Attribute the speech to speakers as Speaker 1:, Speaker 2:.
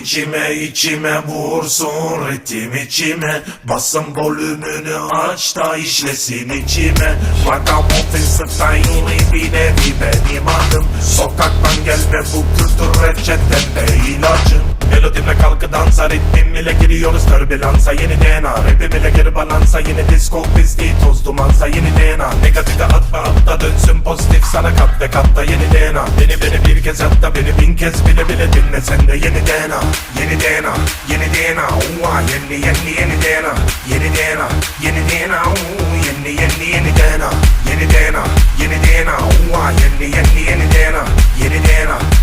Speaker 1: içime içime vursun ritim içime. Basın volümünü aç da işlesin içime. Ragamuffin style bir nevi benim adım Sokaktan gelme bu kültür reçetemde ilacım Melodimle kalkı dansa ritmim ile giriyoruz. Türbülansa Yeni DNA rapim ile geri balansa Yeni disco pisliği toz dumansa Yeni DNA negatife atma hatta dönsün pozitif Sana kat ve katta yeni DNA Beni beni bir kez hatta beni bin kez bile bile dinle sen de yeni DNA Yeni DNA Yeni DNA Uva yeni yeni yeni DNA Yeni DNA Yeni DNA Uuu, Yeni yeni yeni DNA Yeni DNA Yeni DNA Uva yeni yeni yeni